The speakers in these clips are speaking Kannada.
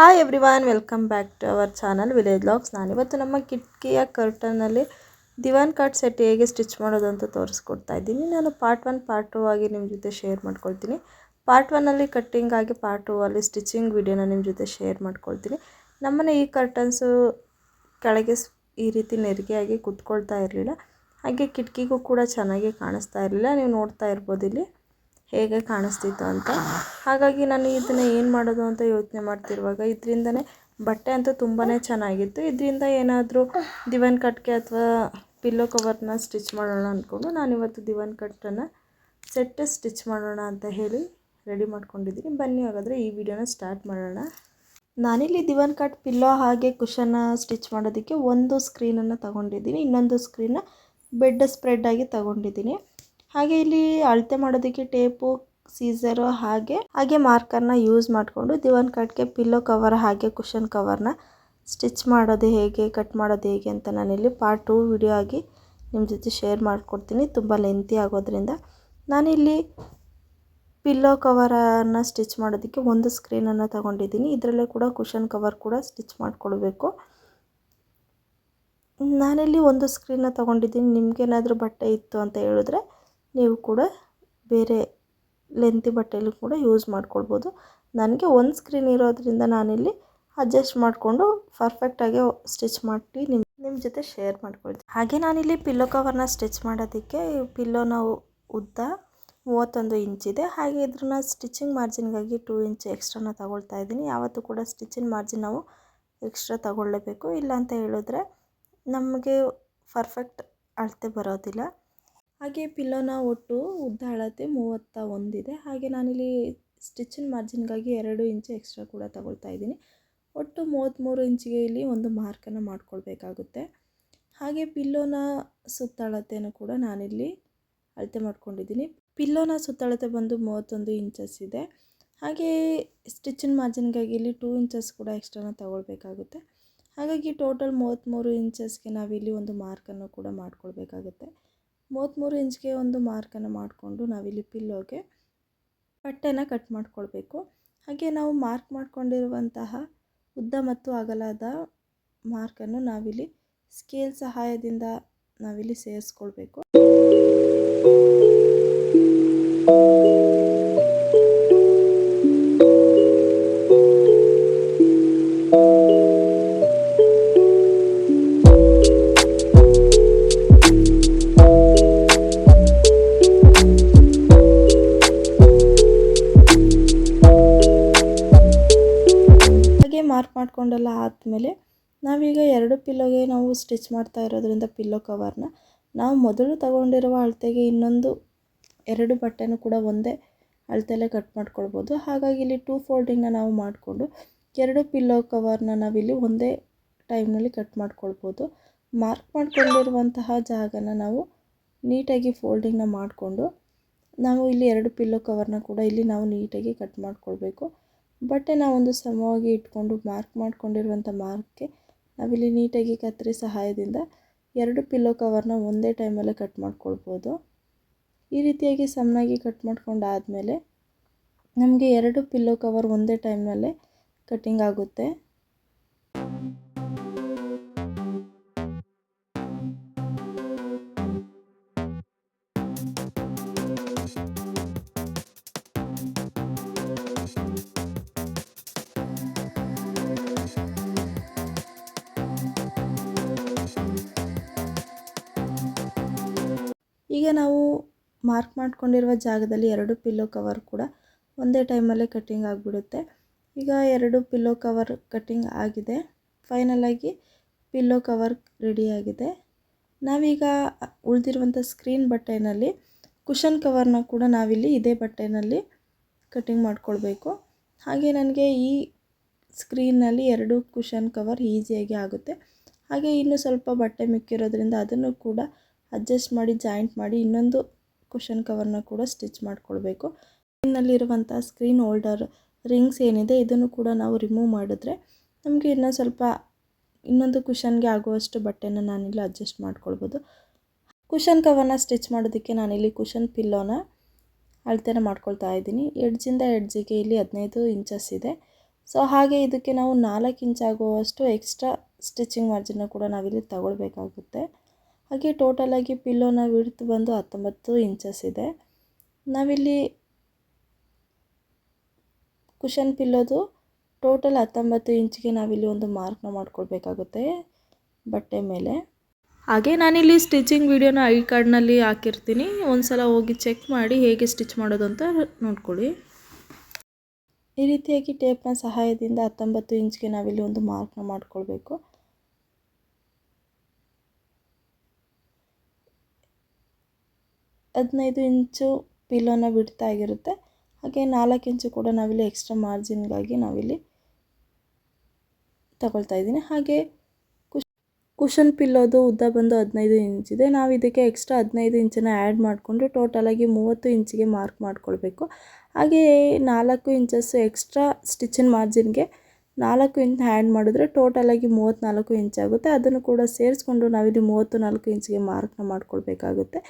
Hi everyone welcome back to our channel village vlogs ನಾನಿವತ್ತು ನಮ್ಮ ಕಿಟಕಿಯ ಕರ್ಟನಲ್ಲಿ ದಿವಾನ್ ಕಾರ್ಡ್ ಸೆಟ್ ಹೇಗೆ ಸ್ಟಿಚ್ ಮಾಡೋದು ಅಂತ ತೋರಿಸ್ಕೊಡ್ತಾ ಇದ್ದೀನಿ. ನಾನು ಪಾರ್ಟ್ ಒನ್ ಪಾರ್ಟ್ ಟೂ ಆಗಿ ನಿಮ್ಮ ಜೊತೆ ಶೇರ್ ಮಾಡ್ಕೊಳ್ತೀನಿ. ಪಾರ್ಟ್ ಒನ್ನಲ್ಲಿ ಕಟ್ಟಿಂಗ್ ಆಗಿ ಪಾರ್ಟ್ ಟೂ ಅಲ್ಲಿ ಸ್ಟಿಚಿಂಗ್ ವಿಡಿಯೋನ ನಿಮ್ಮ ಜೊತೆ ಶೇರ್ ಮಾಡ್ಕೊಳ್ತೀನಿ. ನಮ್ಮನೆ ಈ ಕರ್ಟನ್ಸು ಕೆಳಗೆ ಈ ರೀತಿ ನೆರಿಗೆಯಾಗಿ ಕುತ್ಕೊಳ್ತಾ ಇರಲಿಲ್ಲ. ಹಾಗೆ ಕಿಟಕಿಗೂ ಕೂಡ ಚೆನ್ನಾಗಿ ಕಾಣಿಸ್ತಾ ಇರಲಿಲ್ಲ. ನೀವು ನೋಡ್ತಾ ಇರ್ಬೋದು ಇಲ್ಲಿ. ಹೇಗೆ ಕಾಣಿಸ್ತಿತ್ತು ಅಂತ. ಹಾಗಾಗಿ ನಾನು ಇದನ್ನು ಏನು ಮಾಡೋದು ಅಂತ ಯೋಚನೆ ಮಾಡ್ತಿರುವಾಗ ಇದರಿಂದನೇ ಬಟ್ಟೆ ಅಂತೂ ತುಂಬಾ ಚೆನ್ನಾಗಿತ್ತು. ಇದರಿಂದ ಏನಾದರೂ ದಿವಾನ್ ಕಟ್ಗೆ ಅಥವಾ ಪಿಲ್ಲೋ ಕವರ್ನ ಸ್ಟಿಚ್ ಮಾಡೋಣ ಅಂದ್ಕೊಂಡು ನಾನಿವತ್ತು ದಿವಾನ್ ಕಟ್ಟನ್ನು ಸೆಟ್ ಸ್ಟಿಚ್ ಮಾಡೋಣ ಅಂತ ಹೇಳಿ ರೆಡಿ ಮಾಡ್ಕೊಂಡಿದ್ದೀನಿ. ಬನ್ನಿ ಹಾಗಾದರೆ ಈ ವಿಡಿಯೋನ ಸ್ಟಾರ್ಟ್ ಮಾಡೋಣ. ನಾನಿಲ್ಲಿ ದಿವಾನ್ ಕಟ್ ಪಿಲ್ಲೋ ಹಾಗೆ ಕುಷನ್ನ ಸ್ಟಿಚ್ ಮಾಡೋದಕ್ಕೆ ಒಂದು ಸ್ಕ್ರೀನನ್ನು ತಗೊಂಡಿದ್ದೀನಿ. ಇನ್ನೊಂದು ಸ್ಕ್ರೀನ್ನ ಬೆಡ್ ಸ್ಪ್ರೆಡ್ ಆಗಿ ತಗೊಂಡಿದ್ದೀನಿ. ಹಾಗೆ ಇಲ್ಲಿ ಅಳತೆ ಮಾಡೋದಕ್ಕೆ ಟೇಪು ಸೀಸರು ಹಾಗೆ ಹಾಗೆ ಮಾರ್ಕರ್ನ ಯೂಸ್ ಮಾಡಿಕೊಂಡು ದಿವಾನ್ ಕಟ್ಗೆ ಪಿಲ್ಲೋ ಕವರ್ ಹಾಗೆ ಕುಷನ್ ಕವರ್ನ ಸ್ಟಿಚ್ ಮಾಡೋದು ಹೇಗೆ ಕಟ್ ಮಾಡೋದು ಹೇಗೆ ಅಂತ ನಾನಿಲ್ಲಿ ಪಾರ್ಟ್ ಟೂ ವಿಡಿಯೋ ಆಗಿ ನಿಮ್ಮ ಜೊತೆ ಶೇರ್ ಮಾಡಿಕೊಡ್ತೀನಿ. ತುಂಬ ಲೆಂತಿ ಆಗೋದ್ರಿಂದ ನಾನಿಲ್ಲಿ ಪಿಲ್ಲೋ ಕವರನ್ನು ಸ್ಟಿಚ್ ಮಾಡೋದಕ್ಕೆ ಒಂದು ಸ್ಕ್ರೀನನ್ನು ತಗೊಂಡಿದ್ದೀನಿ. ಇದರಲ್ಲೇ ಕೂಡ ಕುಷನ್ ಕವರ್ ಕೂಡ ಸ್ಟಿಚ್ ಮಾಡಿಕೊಳ್ಬೇಕು. ನಾನಿಲ್ಲಿ ಒಂದು ಸ್ಕ್ರೀನ್ನ ತೊಗೊಂಡಿದ್ದೀನಿ. ನಿಮಗೇನಾದರೂ ಬಟ್ಟೆ ಇತ್ತು ಅಂತ ಹೇಳಿದ್ರೆ ನೀವು ಕೂಡ ಬೇರೆ ಲೆಂತಿ ಬಟ್ಟೆಯಲ್ಲಿ ಕೂಡ ಯೂಸ್ ಮಾಡ್ಕೊಳ್ಬೋದು. ನನಗೆ ಒಂದು ಸ್ಕ್ರೀನ್ ಇರೋದ್ರಿಂದ ನಾನಿಲ್ಲಿ ಅಡ್ಜಸ್ಟ್ ಮಾಡಿಕೊಂಡು ಪರ್ಫೆಕ್ಟಾಗಿ ಸ್ಟಿಚ್ ಮಾಡಿ ನಿಮ್ಮ ನಿಮ್ಮ ಜೊತೆ ಶೇರ್ ಮಾಡ್ಕೊಳ್ತೀನಿ. ಹಾಗೆ ನಾನಿಲ್ಲಿ ಪಿಲ್ಲೋ ಕವರ್ನ ಸ್ಟಿಚ್ ಮಾಡೋದಕ್ಕೆ ಪಿಲ್ಲೋನ ಉದ್ದ ಮೂವತ್ತೊಂದು ಇಂಚಿದೆ ಹಾಗೆ ಇದ್ರನ್ನ ಸ್ಟಿಚಿಂಗ್ ಮಾರ್ಜಿನ್ಗಾಗಿ ಟೂ ಇಂಚ್ ಎಕ್ಸ್ಟ್ರಾನ ತಗೊಳ್ತಾ ಇದ್ದೀನಿ. ಯಾವತ್ತೂ ಕೂಡ ಸ್ಟಿಚಿಂಗ್ ಮಾರ್ಜಿನ್ ನಾವು ಎಕ್ಸ್ಟ್ರಾ ತಗೊಳ್ಳೇಬೇಕು. ಇಲ್ಲ ಅಂತ ಹೇಳಿದ್ರೆ ನಮಗೆ ಪರ್ಫೆಕ್ಟ್ ಅಳತೆ ಬರೋದಿಲ್ಲ. ಹಾಗೆ ಪಿಲ್ಲೋನ ಒಟ್ಟು ಉದ್ದ ಅಳತೆ ಮೂವತ್ತ ಒಂದಿದೆ. ಹಾಗೆ ನಾನಿಲ್ಲಿ ಸ್ಟಿಚಿಂಗ್ ಮಾರ್ಜಿನ್ಗಾಗಿ ಎರಡು ಇಂಚು ಎಕ್ಸ್ಟ್ರಾ ಕೂಡ ತಗೊಳ್ತಾ ಇದ್ದೀನಿ. ಒಟ್ಟು ಮೂವತ್ತ್ಮೂರು ಇಂಚಿಗೆ ಇಲ್ಲಿ ಒಂದು ಮಾರ್ಕನ್ನು ಮಾಡ್ಕೊಳ್ಬೇಕಾಗುತ್ತೆ. ಹಾಗೆ ಪಿಲ್ಲೋನ ಸುತ್ತಳತೆಯನ್ನು ಕೂಡ ನಾನಿಲ್ಲಿ ಅಳತೆ ಮಾಡ್ಕೊಂಡಿದ್ದೀನಿ. ಪಿಲ್ಲೋನ ಸುತ್ತಳತೆ ಬಂದು ಮೂವತ್ತೊಂದು ಇಂಚಸ್ ಇದೆ. ಹಾಗೆ ಸ್ಟಿಚಿಂಗ್ ಮಾರ್ಜಿನ್ಗಾಗಿ ಇಲ್ಲಿ ಟೂ ಇಂಚಸ್ ಕೂಡ ಎಕ್ಸ್ಟ್ರಾನ ತಗೊಳ್ಬೇಕಾಗುತ್ತೆ. ಹಾಗಾಗಿ ಟೋಟಲ್ ಮೂವತ್ತ್ಮೂರು ಇಂಚಸ್ಗೆ ನಾವಿಲ್ಲಿ ಒಂದು ಮಾರ್ಕನ್ನು ಕೂಡ ಮಾಡ್ಕೊಳ್ಬೇಕಾಗುತ್ತೆ. ಮೂವತ್ತ್ಮೂರು ಇಂಚ್ಗೆ ಒಂದು ಮಾರ್ಕನ್ನು ಮಾಡಿಕೊಂಡು ನಾವಿಲ್ಲಿ ಪಿಲ್ಲೋಗೆ ಬಟ್ಟೆನ ಕಟ್ ಮಾಡ್ಕೊಳ್ಬೇಕು. ಹಾಗೆ ನಾವು ಮಾರ್ಕ್ ಮಾಡಿಕೊಂಡಿರುವಂತಹ ಉದ್ದ ಮತ್ತು ಅಗಲದ ಮಾರ್ಕನ್ನು ನಾವಿಲ್ಲಿ ಸ್ಕೇಲ್ ಸಹಾಯದಿಂದ ನಾವಿಲ್ಲಿ ಸೇರಿಸ್ಕೊಳ್ಬೇಕು. ಮಾಡ್ಕೊಂಡೆಲ್ಲ ಆದಮೇಲೆ ನಾವೀಗ ಎರಡು ಪಿಲ್ಲೋಗೆ ನಾವು ಸ್ಟಿಚ್ ಮಾಡ್ತಾ ಇರೋದ್ರಿಂದ ಪಿಲ್ಲೋ ಕವರ್ನ, ನಾವು ಮೊದಲು ತಗೊಂಡಿರುವ ಅಳತೆಗೆ ಇನ್ನೊಂದು ಎರಡು ಬಟ್ಟೆನೂ ಕೂಡ ಒಂದೇ ಅಳತೆಯಲ್ಲೇ ಕಟ್ ಮಾಡ್ಕೊಳ್ಬೋದು. ಹಾಗಾಗಿ ಇಲ್ಲಿ ಟೂ ಫೋಲ್ಡಿಂಗ್ನ ನಾವು ಮಾಡಿಕೊಂಡು ಎರಡು ಪಿಲ್ಲೋ ಕವರ್ನ ನಾವಿಲ್ಲಿ ಒಂದೇ ಟೈಮ್ನಲ್ಲಿ ಕಟ್ ಮಾಡ್ಕೊಳ್ಬೋದು. ಮಾರ್ಕ್ ಮಾಡ್ಕೊಂಡಿರುವಂತಹ ಜಾಗನ ನಾವು ನೀಟಾಗಿ ಫೋಲ್ಡಿಂಗ್ನ ಮಾಡಿಕೊಂಡು ನಾವು ಇಲ್ಲಿ ಎರಡು ಪಿಲ್ಲೋ ಕವರ್ನ ಕೂಡ ಇಲ್ಲಿ ನಾವು ನೀಟಾಗಿ ಕಟ್ ಮಾಡ್ಕೊಳ್ಬೇಕು. ಬಟ್ಟೆನ ಒಂದು ಸಮವಾಗಿ ಇಟ್ಕೊಂಡು ಮಾರ್ಕ್ ಮಾಡಿಕೊಂಡಿರುವಂಥ ಮಾರ್ಕ್ಗೆ ನಾವಿಲ್ಲಿ ನೀಟಾಗಿ ಕತ್ತರಿ ಸಹಾಯದಿಂದ ಎರಡು ಪಿಲ್ಲೋ ಕವರ್ನ ಒಂದೇ ಟೈಮಲ್ಲೇ ಕಟ್ ಮಾಡ್ಕೊಳ್ಬೋದು. ಈ ರೀತಿಯಾಗಿ ಸಮನಾಗಿ ಕಟ್ ಮಾಡ್ಕೊಂಡಾದಮೇಲೆ ನಮಗೆ ಎರಡು ಪಿಲ್ಲೋ ಕವರ್ ಒಂದೇ ಟೈಮ್ನಲ್ಲೇ ಕಟ್ಟಿಂಗ್ ಆಗುತ್ತೆ. ಈಗ ನಾವು ಮಾರ್ಕ್ ಮಾಡಿಕೊಂಡಿರುವ ಜಾಗದಲ್ಲಿ ಎರಡು ಪಿಲ್ಲೋ ಕವರ್ ಕೂಡ ಒಂದೇ ಟೈಮಲ್ಲೇ ಕಟ್ಟಿಂಗ್ ಆಗಿಬಿಡುತ್ತೆ. ಈಗ ಎರಡು ಪಿಲ್ಲೋ ಕವರ್ ಕಟ್ಟಿಂಗ್ ಆಗಿದೆ. ಫೈನಲಾಗಿ ಪಿಲ್ಲೋ ಕವರ್ ರೆಡಿಯಾಗಿದೆ ನಾವೀಗ ಉಳಿದಿರುವಂಥ ಸ್ಕ್ರೀನ್ ಬಟ್ಟೆನಲ್ಲಿ ಕುಷನ್ ಕವರ್ನ ಕೂಡ ನಾವಿಲ್ಲಿ ಇದೇ ಬಟ್ಟೆನಲ್ಲಿ ಕಟ್ಟಿಂಗ್ ಮಾಡ್ಕೊಳ್ಬೇಕು. ಹಾಗೆ ನನಗೆ ಈ ಸ್ಕ್ರೀನ್ನಲ್ಲಿ ಎರಡು ಕುಷನ್ ಕವರ್ ಈಸಿಯಾಗಿ ಆಗುತ್ತೆ. ಹಾಗೆ ಇನ್ನೂ ಸ್ವಲ್ಪ ಬಟ್ಟೆ ಮಿಕ್ಕಿರೋದ್ರಿಂದ ಅದನ್ನು ಕೂಡ ಅಡ್ಜಸ್ಟ್ ಮಾಡಿ ಜಾಯಿಂಟ್ ಮಾಡಿ ಇನ್ನೊಂದು ಕುಷನ್ ಕವರ್ನ ಕೂಡ ಸ್ಟಿಚ್ ಮಾಡಿಕೊಳ್ಬೇಕು. ಸ್ಕ್ರೀನಲ್ಲಿರುವಂಥ ಸ್ಕ್ರೀನ್ ಹೋಲ್ಡರ್ ರಿಂಗ್ಸ್ ಏನಿದೆ, ಇದನ್ನು ಕೂಡ ನಾವು ರಿಮೂವ್ ಮಾಡಿದ್ರೆ ನಮಗೆ ಇನ್ನೂ ಸ್ವಲ್ಪ ಇನ್ನೊಂದು ಕುಷನ್ಗೆ ಆಗುವಷ್ಟು ಬಟ್ಟೆನ ನಾನಿಲ್ಲಿ ಅಡ್ಜಸ್ಟ್ ಮಾಡ್ಕೊಳ್ಬೋದು. ಕುಷನ್ ಕವರ್ನ ಸ್ಟಿಚ್ ಮಾಡೋದಕ್ಕೆ ನಾನಿಲ್ಲಿ ಕುಷನ್ ಪಿಲ್ಲೋನ ಅಳತೆನ ಮಾಡ್ಕೊಳ್ತಾ ಇದ್ದೀನಿ. ಎಡ್ಜಿಂದ ಎಡ್ಜಿಗೆ ಇಲ್ಲಿ ಹದಿನೈದು ಇಂಚಸ್ ಇದೆ. ಸೊ ಹಾಗೆ ಇದಕ್ಕೆ ನಾವು ನಾಲ್ಕು ಇಂಚ್ ಆಗುವಷ್ಟು ಎಕ್ಸ್ಟ್ರಾ ಸ್ಟಿಚಿಂಗ್ ಮಾರ್ಜಿನ್ನ ಕೂಡ ನಾವಿಲ್ಲಿ ತಗೊಳ್ಬೇಕಾಗುತ್ತೆ. ಹಾಗೆ ಟೋಟಲಾಗಿ ಪಿಲ್ಲೋನ ವಿಡ್ತ್ ಬಂದು ಹತ್ತೊಂಬತ್ತು ಇಂಚಸ್ ಇದೆ. ನಾವಿಲ್ಲಿ ಕುಷನ್ ಪಿಲ್ಲೋದು ಟೋಟಲ್ ಹತ್ತೊಂಬತ್ತು ಇಂಚಿಗೆ ನಾವಿಲ್ಲಿ ಒಂದು ಮಾರ್ಕ್ನ ಮಾಡ್ಕೊಳ್ಬೇಕಾಗುತ್ತೆ ಬಟ್ಟೆ ಮೇಲೆ. ಹಾಗೆ ನಾನಿಲ್ಲಿ ಸ್ಟಿಚಿಂಗ್ ವಿಡಿಯೋನ ಐ ಕಾರ್ಡ್ನಲ್ಲಿ ಹಾಕಿರ್ತೀನಿ. ಒಂದು ಸಲ ಹೋಗಿ ಚೆಕ್ ಮಾಡಿ ಹೇಗೆ ಸ್ಟಿಚ್ ಮಾಡೋದು ಅಂತ ನೋಡ್ಕೊಳ್ಳಿ. ಈ ರೀತಿಯಾಗಿ ಟೇಪ್ನ ಸಹಾಯದಿಂದ ಹತ್ತೊಂಬತ್ತು ಇಂಚ್ಗೆ ನಾವಿಲ್ಲಿ ಒಂದು ಮಾರ್ಕ್ನ ಮಾಡ್ಕೊಳ್ಬೇಕು. ಹದಿನೈದು ಇಂಚು ಪಿಲ್ಲೋನ ಬಿಡ್ತಾ ಆಗಿರುತ್ತೆ. ಹಾಗೆ ನಾಲ್ಕು ಇಂಚು ಕೂಡ ನಾವಿಲ್ಲಿ ಎಕ್ಸ್ಟ್ರಾ ಮಾರ್ಜಿನ್ಗಾಗಿ ನಾವಿಲ್ಲಿ ತಗೊಳ್ತಾ ಇದ್ದೀನಿ. ಹಾಗೆ ಕುಶ್ ಕುಷನ್ ಪಿಲ್ಲೋದು ಉದ್ದ ಬಂದು ಹದಿನೈದು ಇಂಚಿದೆ ನಾವು ಇದಕ್ಕೆ ಎಕ್ಸ್ಟ್ರಾ ಹದಿನೈದು ಇಂಚನ್ನು ಆ್ಯಡ್ ಮಾಡಿಕೊಂಡು ಟೋಟಲಾಗಿ ಮೂವತ್ತು ಇಂಚಿಗೆ ಮಾರ್ಕ್ ಮಾಡಿಕೊಳ್ಬೇಕು. ಹಾಗೆ ನಾಲ್ಕು ಇಂಚಸ್ಸು ಎಕ್ಸ್ಟ್ರಾ ಸ್ಟಿಚಿನ ಮಾರ್ಜಿನ್ಗೆ ನಾಲ್ಕು ಇಂಚ್ ಆ್ಯಡ್ ಮಾಡಿದ್ರೆ ಟೋಟಲಾಗಿ ಮೂವತ್ತ್ನಾಲ್ಕು ಇಂಚ್ ಆಗುತ್ತೆ. ಅದನ್ನು ಕೂಡ ಸೇರಿಸ್ಕೊಂಡು ನಾವಿಲ್ಲಿ ಮೂವತ್ತು ನಾಲ್ಕು ಇಂಚಿಗೆ ಮಾರ್ಕ್ನ ಮಾಡ್ಕೊಳ್ಬೇಕಾಗುತ್ತೆ.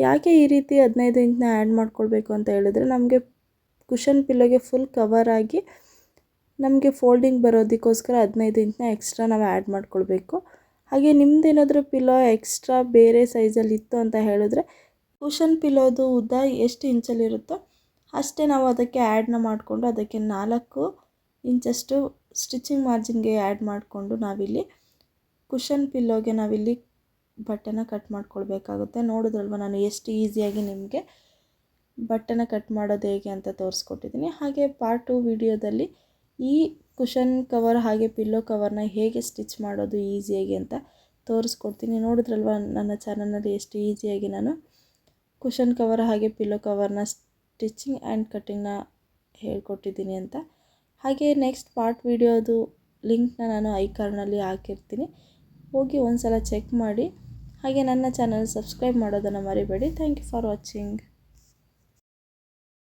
ಯಾಕೆ ಈ ರೀತಿ ಹದಿನೈದು ಇಂಚನ್ನ ಆ್ಯಡ್ ಮಾಡ್ಕೊಳ್ಬೇಕು ಅಂತ ಹೇಳಿದ್ರೆ ನಮಗೆ ಕುಷನ್ ಪಿಲ್ಲೋಗೆ ಫುಲ್ ಕವರ್ ಆಗಿ ನಮಗೆ ಫೋಲ್ಡಿಂಗ್ ಬರೋದಕ್ಕೋಸ್ಕರ ಹದಿನೈದು ಇಂಚನ್ನ ಎಕ್ಸ್ಟ್ರಾ ನಾವು ಆ್ಯಡ್ ಮಾಡ್ಕೊಳ್ಬೇಕು. ಹಾಗೆ ನಿಮ್ಮದೇನಾದರೂ ಪಿಲ್ಲೋ ಎಕ್ಸ್ಟ್ರಾ ಬೇರೆ ಸೈಜಲ್ಲಿ ಇತ್ತು ಅಂತ ಹೇಳಿದ್ರೆ ಕುಷನ್ ಪಿಲ್ಲೋದು ಉದ್ದ ಎಷ್ಟು ಇಂಚಲ್ಲಿರುತ್ತೋ ಅಷ್ಟೇ ನಾವು ಅದಕ್ಕೆ ಆ್ಯಡ್ನ ಮಾಡಿಕೊಂಡು ಅದಕ್ಕೆ ನಾಲ್ಕು ಇಂಚಷ್ಟು ಸ್ಟಿಚಿಂಗ್ ಮಾರ್ಜಿನ್ಗೆ ಆ್ಯಡ್ ಮಾಡಿಕೊಂಡು ನಾವಿಲ್ಲಿ ಕುಷನ್ ಪಿಲ್ಲೋಗೆ ನಾವಿಲ್ಲಿ ಬಟ್ಟೆನ ಕಟ್ ಮಾಡ್ಕೊಳ್ಬೇಕಾಗುತ್ತೆ. ನೋಡಿದ್ರಲ್ವ ನಾನು ಎಷ್ಟು ಈಸಿಯಾಗಿ ನಿಮಗೆ ಬಟ್ಟೆನ ಕಟ್ ಮಾಡೋದು ಹೇಗೆ ಅಂತ ತೋರಿಸ್ಕೊಟ್ಟಿದ್ದೀನಿ. ಹಾಗೆ ಪಾರ್ಟ್ ಟು ವಿಡಿಯೋದಲ್ಲಿ ಈ ಕುಷನ್ ಕವರ್ ಹಾಗೆ ಪಿಲ್ಲೋ ಕವರ್ನ ಹೇಗೆ ಸ್ಟಿಚ್ ಮಾಡೋದು ಈಸಿಯಾಗಿ ಅಂತ ತೋರಿಸ್ಕೊಡ್ತೀನಿ. ನೋಡಿದ್ರಲ್ವ ನನ್ನ ಚಾನಲ್ನಲ್ಲಿ ಎಷ್ಟು ಈಸಿಯಾಗಿ ನಾನು ಕುಷನ್ ಕವರ್ ಹಾಗೆ ಪಿಲ್ಲೋ ಕವರ್ನ ಸ್ಟಿಚಿಂಗ್ ಆ್ಯಂಡ್ ಕಟ್ಟಿಂಗ್ನ ಹೇಳ್ಕೊಟ್ಟಿದ್ದೀನಿ ಅಂತ. ಹಾಗೆ ನೆಕ್ಸ್ಟ್ ಪಾರ್ಟ್ ವಿಡಿಯೋದು ಲಿಂಕ್ನ ನಾನು ಐ ಕಾರ್ಡ್ನಲ್ಲಿ ಹಾಕಿರ್ತೀನಿ. ಹೋಗಿ ಒಂದು ಸಲ ಚೆಕ್ ಮಾಡಿ. ಹಾಗೆ ನನ್ನ ಚಾನಲ್ ಸಬ್ಸ್ಕ್ರೈಬ್ ಮಾಡೋದನ್ನು ಮರಿಬೇಡಿ. Thank you for watching